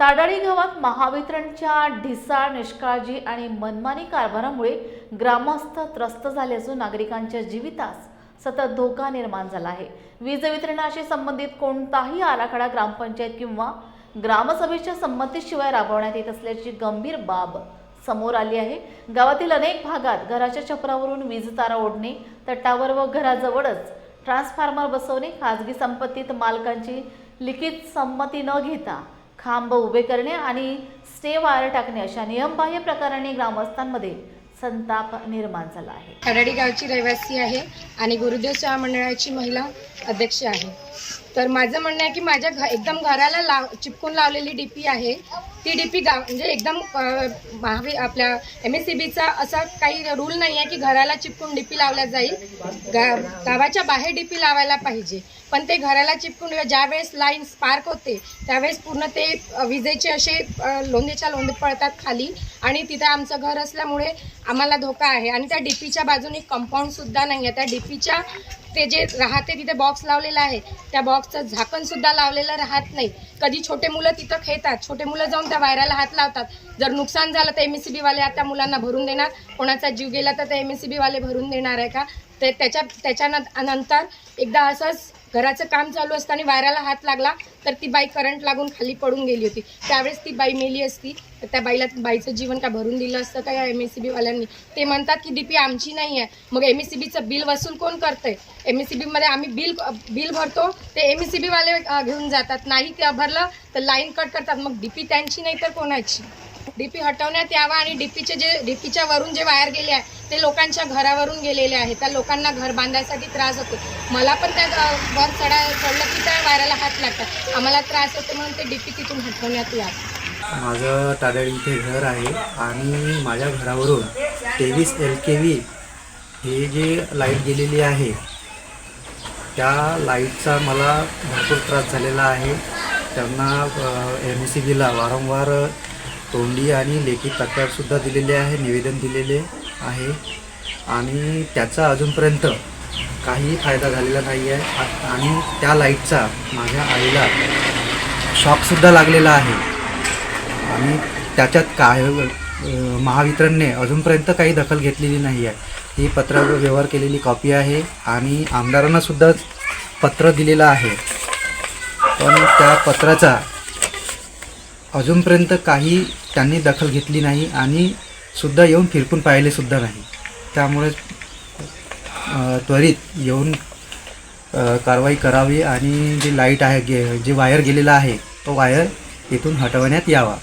ताडाळी गावात महावितरणच्या ढिसाळ निष्काळजी आणि मनमानी कारभारामुळे ग्रामस्थ त्रस्त झाले असून नागरिकांच्या जीवितास सतत धोका निर्माण झाला आहे. वीज वितरणाशी संबंधित कोणताही आराखडा ग्रामपंचायत किंवा ग्रामसभेच्या संमतीशिवाय राबवण्यात येत असल्याची गंभीर बाब समोर आली आहे. गावातील अनेक भागात घराच्या छपरावरून वीज तारा ओढणे तटावर व घराजवळच ट्रान्सफॉर्मर बसवणे खाजगी संपत्तीत मालकांची लिखित संमती न घेता खांब उभे करणे आणि स्टे वायर टाकणे अशा नियमबाह्य प्रकारांनी ग्रामस्थांमध्ये संताप निर्माण झाला आहे. खराडी गावची रहिवासी आहे आणि गुरुदेव सेवा मंडळाची महिला अध्यक्ष आहे. तर माझं म्हणणं आहे की माझ्या घ एकदम घराला लाव चिपकून लावलेली डी पी आहे. ती डीपी गाव म्हणजे एकदम महावी आपल्या एम एस सी बीचा असा काही रूल नाही आहे की घराला चिपकून डी पी लावल्या जाईल. गा गावाच्या बाहेर डी पी लावायला पाहिजे. पण ते घराला चिपकून ज्यावेळेस लाईन स्पार्क होते त्यावेळेस पूर्ण ते विजेचे असे लोंदेच्या लोंदे पडतात खाली. आणि तिथे आमचं घर असल्यामुळे आम्हाला धोका आहे. आणि त्या डी पीच्या बाजूने कंपाऊंडसुद्धा नाही आहे त्या डी पीच्या ते जे राहते तिथे बॉक्स लावलेला आहे त्या बॉक्सचं झाकण सुद्धा लावलेलं राहत नाही. कधी छोटे मुलं तिथं खेळतात छोटे मुलं जाऊन त्या वायराला हात लावतात. जर नुकसान झालं तर एम एस सी बीवाले त्या मुलांना भरून देणार. कोणाचा जीव गेला तर ते एम एस सी बीवाले भरून देणार आहे का? ते त्याच्या त्याच्यानंतर एकदा असंच घराचं काम चालू असताना वायराला हात लागला तर ती बाई करंट लागून खाली पडून गेली होती. त्यावेळेस ती बाई मेली असती. तर त्या बाईला बाईचं जीवन का भरून दिलं असतं का या एम एस सी बीवाल्यांनी ते म्हणतात की डीपी आमची नाही आहे मग एम एस सी बीचं बिल वसूल कोण करतंय? एम एस सी बीमध्ये आम्ही बिल बिल भरतो. ते एम एस सी बीवाले घेऊन जातात. नाही ते भरलं तर लाईन कट करतात. मग डीपी त्यांची नाही तर कोणाची? डीपी हटवण्यात यावा आणि डीपीचे जे डीपीच्या वरून जे वायर गेले आहे ते लोकांच्या घरावरून गेलेले आहे त्या लोकांना घर बांधायसाठी त्रास होतो. मला पण त्या ग- वर चढा चढलं की त्या वायराला हात लागतात. आम्हाला त्रास होतो म्हणून ते डीपी तिथून हटवण्यात या. माझं ताडळी इथे घर आहे आणि माझ्या घरावरून तेवीस एल के व्ही हे जे लाइट गेलेली आहे त्या लाईटचा मला भरपूर त्रास झालेला आहे. त्यांना एम सी बीला वारंवार तोंडी आणि लेखी तक्रारसुद्धा दिलेली आहे निवेदन दिलेले. आहे. आणि त्याचा अजूनपर्यंत काही फायदा झालेला नाही आहे आणि त्या लाईटचा माझ्या आईला शॉकसुद्धा लागलेला आहे. आणि त्याच्यात काय महावितरणने अजूनपर्यंत काही दखल घेतलेली नाही आहे ही पत्र व्यवहार केलेली कॉपी आहे आणि आमदारांनासुद्धा पत्र दिलेलं आहे. पण त्या पत्राचा अजूनपर्यंत काही त्यांनी दखल घेतली नाही आणि सुद्धा येऊन फिरकून पाहिले सुद्धा नाही. त्यामुळे त्वरित येऊन कारवाई करावी आणि जी लाइट आहे गे जे वायर गेलेला आहे तो वायर इथून हटवण्यात यावा.